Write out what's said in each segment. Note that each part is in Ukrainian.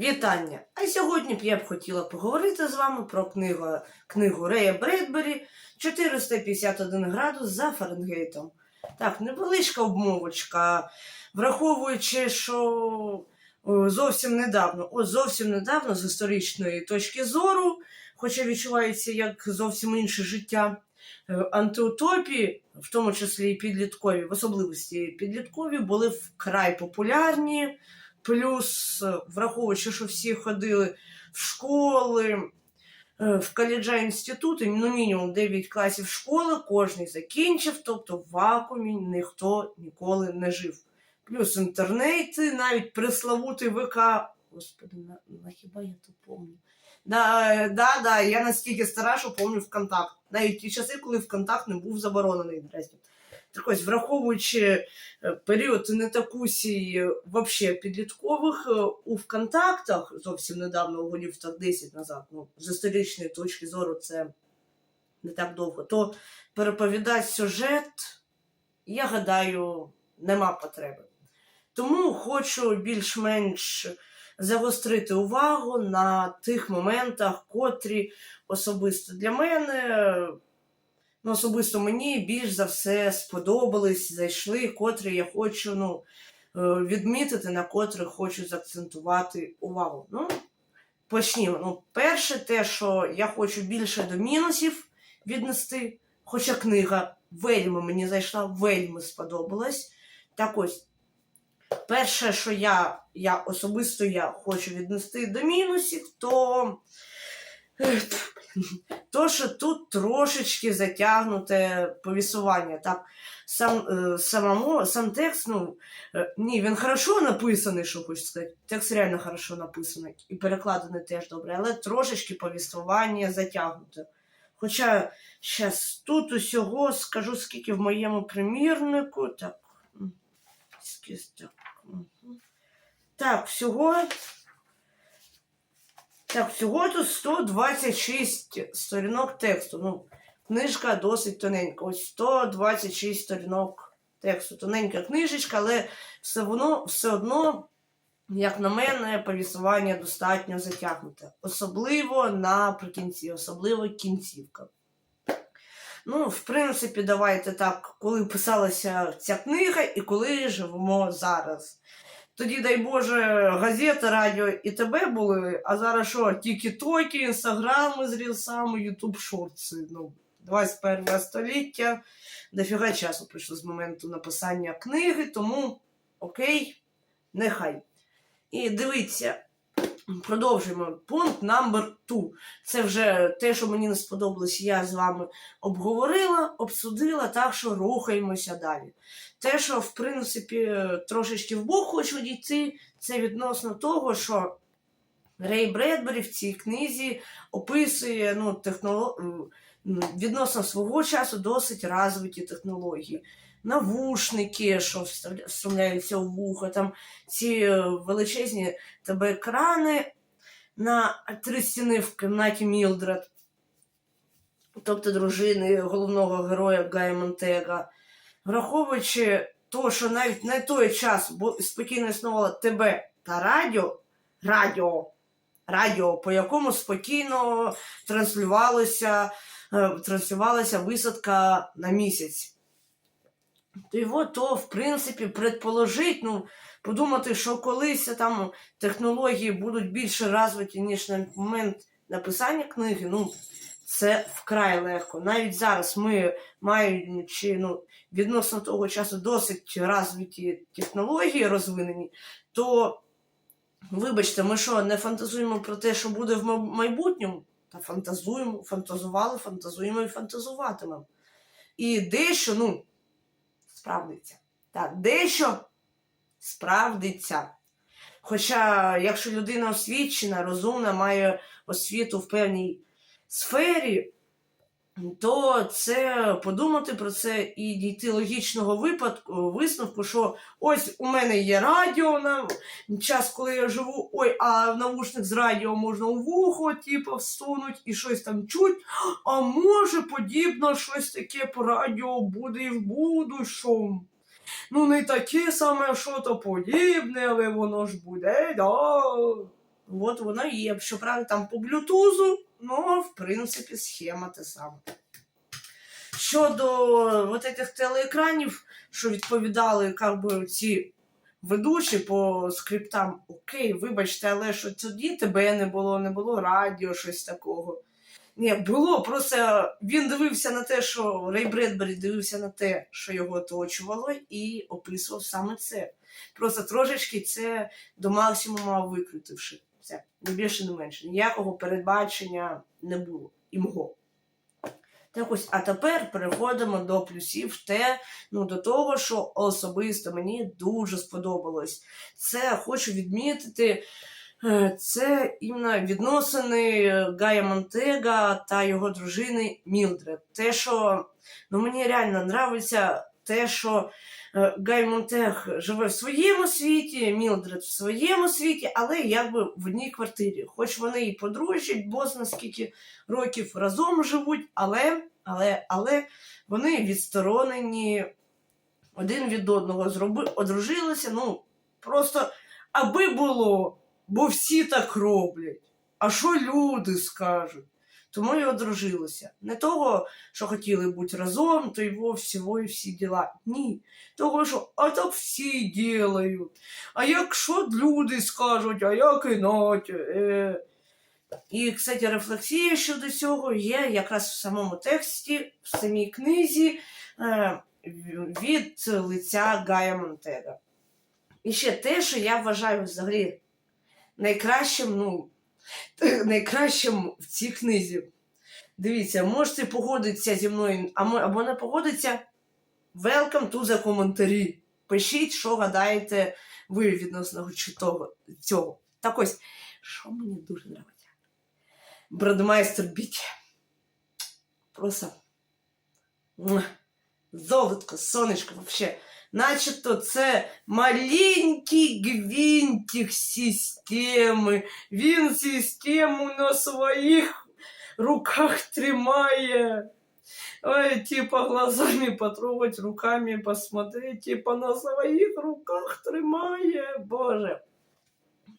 Вітання! А сьогодні б я б хотіла поговорити з вами про книгу, книгу Рея Бредбері 451 градус за Фаренгейтом. Так, невеличка обмовочка, враховуючи, що зовсім недавно, от зовсім недавно, з історичної точки зору, хоча відчувається як зовсім інше життя, е, антиутопії, в тому числі і підліткові, в особливості підліткові, були вкрай популярні. Плюс, е, враховуючи, що всі ходили в школи, е, в коледжа інститути, ну мінімум 9 класів школи, кожен закінчив, тобто в вакуумі ніхто ніколи не жив. Плюс інтернети, навіть пресловутий ВК. Господи, на, на хіба я то помню? Да, е, да, да, я настільки стара, що помню ВКонтакт. Навіть ті часи, коли ВКонтакт не був заборонений наразі. Так враховуючи е, період нетакусій вообще підліткових е, у ВКонтактах зовсім недавно, голів так 10 назад, ну, з історичної точки зору це не так довго, то переповідати сюжет, я гадаю, нема потреби. Тому хочу більш-менш загострити увагу на тих моментах, котрі особисто для мене ну, особисто мені більш за все сподобались, зайшли, котрі я хочу ну, е, відмітити, на котрих хочу заакцентувати увагу. Ну, почнімо. Ну, перше, те, що я хочу більше до мінусів віднести, хоча книга вельми мені зайшла, вельми сподобалась. Так ось, перше, що я, я особисто я хочу віднести до мінусів, то. То, що тут трошечки затягнуте повісування. Так, сам, е, самому, сам текст, ну, е, ні, він хорошо написаний, що хочу сказати. Текст реально хорошо написаний і перекладений теж добре, але трошечки повіствування затягнуте. Хоча зараз тут усього скажу, скільки в моєму примірнику. Так, так. Так, всього. Так, всього тут 126 сторінок тексту. Ну, книжка досить тоненька. Ось 126 сторінок тексту. Тоненька книжечка, але все одно, все одно, як на мене, повісування достатньо затягнуте. Особливо наприкінці, особливо кінцівка. Ну, в принципі, давайте так, коли писалася ця книга і коли живемо зараз. Тоді, дай Боже, газети, радіо і ТБ були, а зараз що, тікі-токи, інстаграми з рілсами, ютуб шорти. Ну, 21 століття, дофіга часу прийшло з моменту написання книги, тому окей, нехай. І дивіться, продовжуємо. Пункт номер 2. Це вже те, що мені не сподобалось, я з вами обговорила, обсудила, так що рухаємося далі. Те, що, в принципі, трошечки вбок хочу дійти, це відносно того, що Рей Бредбері в цій книзі описує ну, технолог... відносно свого часу досить розвиті технології. Навушники, що вставляються у вухо, там ці е, величезні тебе екрани на три стіни в кімнаті Мілдред, тобто дружини головного героя Гая Монтега. Враховуючи то, що навіть на той час спокійно існувало ТБ та радіо, радіо, радіо, по якому спокійно транслювалося, е, транслювалася висадка на місяць. То його то, в принципі, предположить, ну, подумати, що колись там технології будуть більше розвиті, ніж на момент написання книги, ну, це вкрай легко. Навіть зараз ми, маючи ну, відносно того часу досить розвиті технології розвинені, то, вибачте, ми що, не фантазуємо про те, що буде в майбутньому? Та фантазуємо, фантазували, фантазуємо і фантазуватимемо. І дещо, ну, справдиться. Так, дещо справдиться. Хоча, якщо людина освічена, розумна, має освіту в певній сфері, то це подумати про це і дійти логічного випадку, висновку, що ось у мене є радіо на час, коли я живу, ой, а навушник з радіо можна у вухо, типу, всунуть і щось там чуть. А може, подібно щось таке по радіо буде і в будущому. Ну, не таке саме, що то подібне, але воно ж буде, да. От воно є. Щоправда, там по блютузу, ну, в принципі, схема те саме. Щодо от этих телеекранів, що відповідали би, ці ведучі по скриптам, окей, вибачте, але що тоді тебе не було, не було радіо, щось такого. Ні, було, просто він дивився на те, що Рей Бредбері дивився на те, що його оточувало, і описував саме це. Просто трошечки це до максимуму викрутивши. Все, не більше, не менше. Ніякого передбачення не було і могло. Так ось, а тепер переходимо до плюсів те, ну, до того, що особисто мені дуже сподобалось. Це хочу відмітити. е, Це іменно відносини Гая Монтега та його дружини Мілдред. Те, що ну, мені реально нравиться те, що е, Гай Монтег живе в своєму світі, Мілдред в своєму світі, але якби в одній квартирі. Хоч вони і подружжя, бо зна скільки років разом живуть, але, але, але вони відсторонені один від одного, зроби, одружилися, ну, просто аби було, бо всі так роблять. А що люди скажуть? Тому і одружилися. Не того, що хотіли бути разом, то його всього і всі діла. Ні. Того, що а так всі ділають. А якщо люди скажуть, а як іначе? Е... І, кстати, рефлексія щодо цього є якраз в самому тексті, в самій книзі е, від лиця Гая Монтега. І ще те, що я вважаю взагалі найкращим, ну, найкращим в цій книзі. Дивіться, можете погодитися зі мною, або не погодитися. Welcome to the коментарі. Пишіть, що гадаєте ви відносно цього. Так ось, що мені дуже подобається. Бродмайстер Біті. Просто. Золотко, сонечко, вообще. Начебто це маленький гвинтик системи. Він систему на своїх руках тримає. Ой, типа глазами потрогать, руками посмотреть, типа на своїх руках тримає. Боже.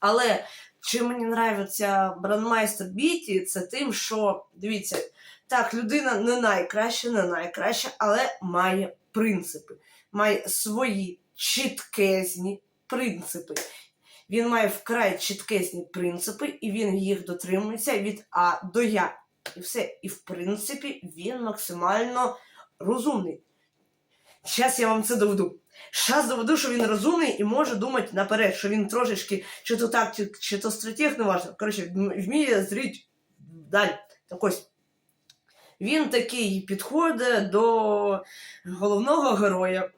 Але чим мені нравиться брандмайстер Біті, це тим, що дивіться, так, людина не найкраща, не найкраща, але має принципи, має свої чіткезні принципи. Він має вкрай чіткезні принципи, і він їх дотримується від А до Я. І все. І в принципі він максимально розумний. Зараз я вам це доведу. Зараз доведу, що він розумний і може думати наперед, що він трошечки чи то тактик, чи то стратег, не важливо. Коротше, вміє зрити далі. Так ось. Він такий підходить до головного героя.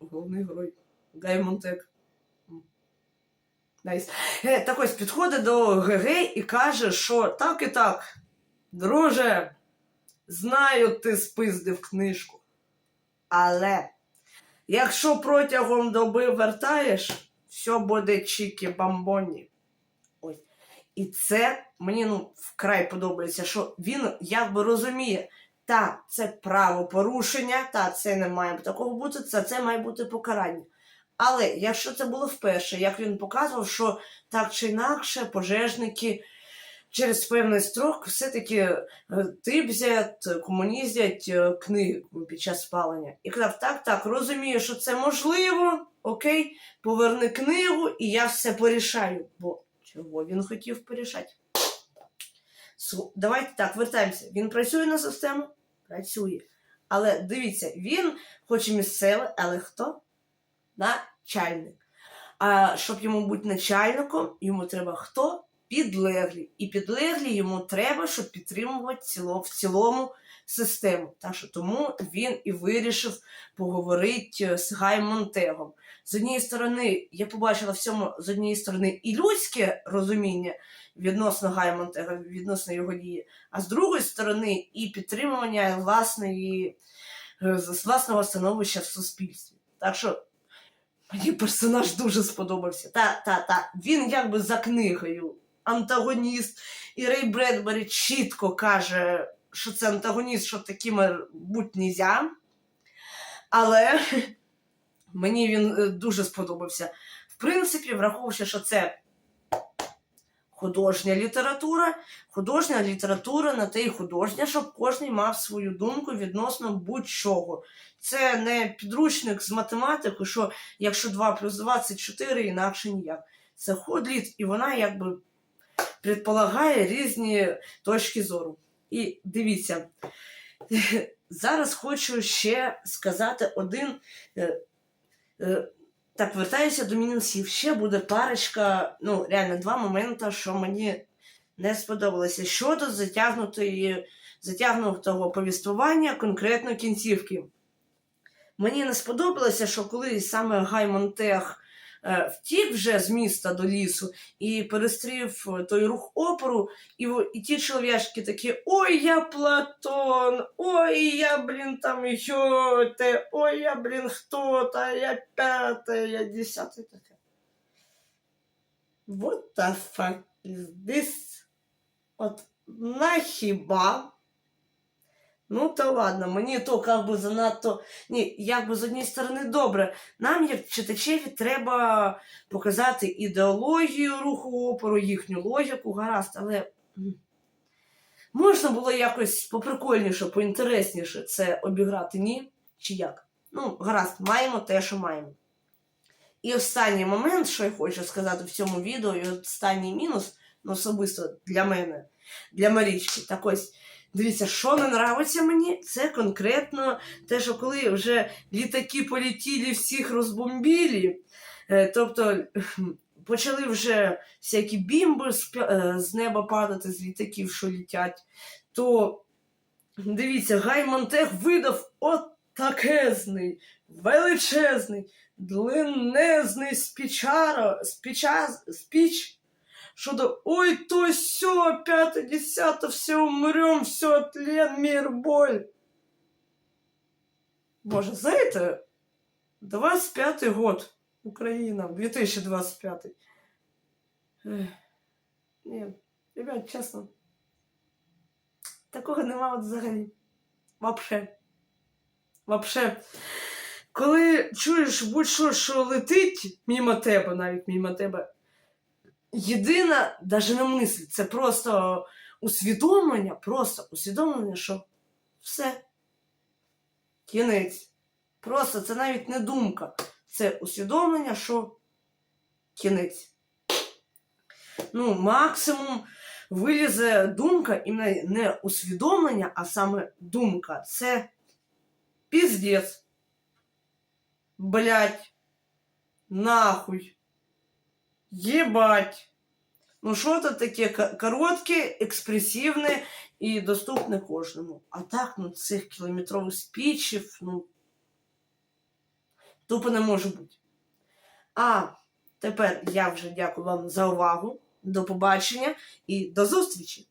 Головний герой Гай Монтек. Найс. Е, Так ось підходить до ГГ і каже, що так і так. Друже, знаю, ти спиздив книжку. Але якщо протягом доби вертаєш, все буде чікі бамбоні. Ось. І це мені ну, вкрай подобається, що він якби розуміє, та це правопорушення, та це не має такого бути, це, це має бути покарання. Але якщо це було вперше, як він показував, що так чи інакше пожежники через певний строк все-таки е, типзять, комунізять е, книги під час спалення. І казав, так, так, розумію, що це можливо, окей, поверни книгу, і я все порішаю. Бо чого він хотів порішати? Давайте так, вертаємося. Він працює на систему? Працює. Але дивіться, він, хоч і місцевий, але хто? Начальник. А щоб йому бути начальником, йому треба хто? Підлеглі. І підлеглі йому треба, щоб підтримувати ціло, в цілому систему. Так що тому він і вирішив поговорити з Гай Монтегом. З однієї сторони, я побачила в цьому з однієї сторони і людське розуміння відносно Гаймонтега, відносно його дії, а з другої сторони, і підтримування власної, е, власного становища в суспільстві. Так що мені персонаж дуже сподобався. Та, та, та. Він якби за книгою антагоніст. І Рей Бредбері чітко каже, що це антагоніст, що такими бути нельзя. Але мені він е, дуже сподобався. В принципі, враховуючи, що це художня література. Художня література на те й художня, щоб кожен мав свою думку відносно будь-чого. Це не підручник з математики, що якщо 2 плюс 2 це 4, інакше ніяк. Це ходліт, і вона якби предполагає різні точки зору. І дивіться, зараз хочу ще сказати один. Так, вертаюся до мінусів. Ще буде парочка, ну, реально, два моменти, що мені не сподобалося. Щодо затягнутої, затягнутого повіствування конкретно кінцівки. Мені не сподобалося, що коли саме Гай Монтех е, втік вже з міста до лісу і перестрів е, той рух опору, і, і ті чоловічки такі: Ой, я Платон, ой, я, блін, там Гьоте, ой, я, блін, хто-то, я п'яте, я десяте таке. What the fuck is this? От нахіба? Ну, та ладно, мені то як би занадто. Ні, якби з однієї сторони добре. Нам, як читачеві, треба показати ідеологію руху опору, їхню логіку, гаразд, але можна було якось поприкольніше, поінтересніше це обіграти, ні? Чи як? Ну, гаразд, маємо те, що маємо. І останній момент, що я хочу сказати в цьому відео, і останній мінус, ну, особисто для мене, для Марічки. Так ось, дивіться, що не нравиться мені, це конкретно те, що коли вже літаки полетіли, всіх розбомбили, е, тобто почали вже всякі бімби е, з неба падати з літаків, що літять, то дивіться, Гай Монтех видав от такезний, величезний, длиннезний спічаро, спіча, спіч, що до ой, то сьо, п'яте, десяте, все умрем, все тлен, мир, боль. Боже, за это 25 год. Україна, 2025. Ех, Ні, ребят, чесно. Такого нема от взагалі. Вообще. Вообще. Коли чуєш будь-що, що летить мимо тебе, навіть мимо тебе, єдина, навіть не мисль, це просто усвідомлення, просто усвідомлення, що все. Кінець. Просто це навіть не думка. Це усвідомлення, що кінець. Ну, максимум вилізе думка, і не, усвідомлення, а саме думка. Це піздець. Блять. Нахуй. Єбать. Ну, що це таке коротке, експресивне і доступне кожному. А так, ну, цих кілометрових спічів, ну. Тупо не може бути. А тепер я вже дякую вам за увагу. До побачення і до зустрічі!